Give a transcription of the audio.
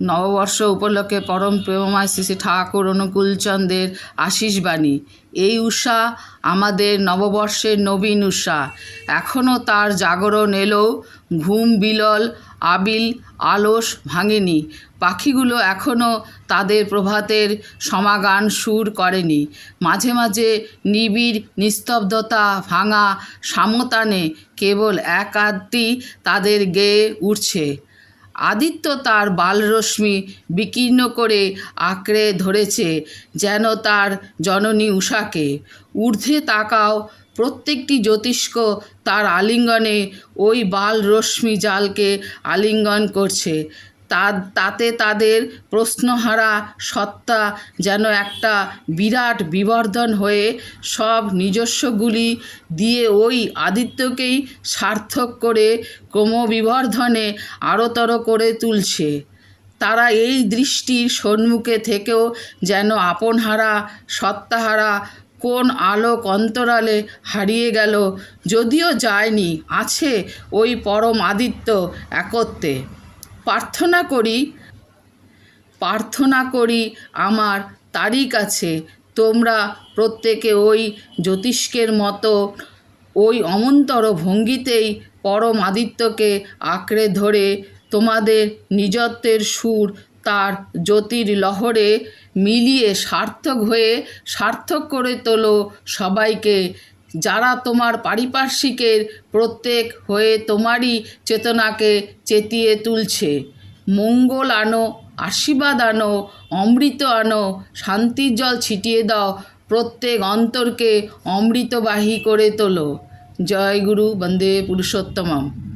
নববর্ষ উপলক্ষে পরম প্রেমময় শ্রী শ্রী ঠাকুর অনুকূলচন্দ্রের আশীষবাণী এই উষা আমাদের নববর্ষের নবীন উষা। এখনও তার জাগরণ এলেও ঘুম বিলল, আবিল, আলস ভাঙেনি। পাখিগুলো এখনও তাদের প্রভাতের সমাগান সুর করেনি। মাঝে মাঝে নিবিড় নিস্তব্ধতা ভাঙা সামতানে কেবল এক আধটি তাদের গেয়ে উঠছে। আদিত্য তার বালরশ্মি বিকীর্ণ করে আঁকড়ে ধরেছে যেন তার জননী উষাকে ঊর্ধ্বে তাকাও প্রত্যেকটি জ্যোতিষ্ক তার আলিঙ্গনে ওই বাল রশ্মি জালকে আলিঙ্গন করছে। তা তাতে তাদের প্রশ্নহারা সত্তা যেন একটা বিরাট বিবর্ধন হয়ে সব নিজস্বগুলি দিয়ে ওই আদিত্যকেই সার্থক করে ক্রমবিবর্ধনে আরতর করে তুলছে। তারা এই দৃষ্টির সম্মুখে থেকেও যেন আপনহারা, সত্তাহারা, কোন আলোক অন্তরালে হারিয়ে গেল, যদিও যায়নি, আছে ওই পরম আদিত্য একত্বে। প্রার্থনা করি প্রার্থনা করি আমার তারই কাছে। তোমরা প্রত্যেকে ওই জ্যোতিষ্কের মতো ওই অমন্তর ভঙ্গিতেই পরম আদিত্যকে আঁকড়ে ধরে তোমাদের নিজত্বের সুর তার জ্যোতির লহরে মিলিয়ে সার্থক হয়ে সার্থক করে তোলো সবাইকে। যারা তোমার পারিপার্শ্বিকের প্রত্যেক হয়ে তোমারই চেতনাকে চেতিয়ে তুলছে। মঙ্গল আনো, আশীর্বাদ আনো, অমৃত আনো, শান্তির জল ছিটিয়ে দাও, প্রত্যেক অন্তরকে অমৃতবাহী করে তোলো। জয় গুরু, বন্দে পুরুষোত্তমম।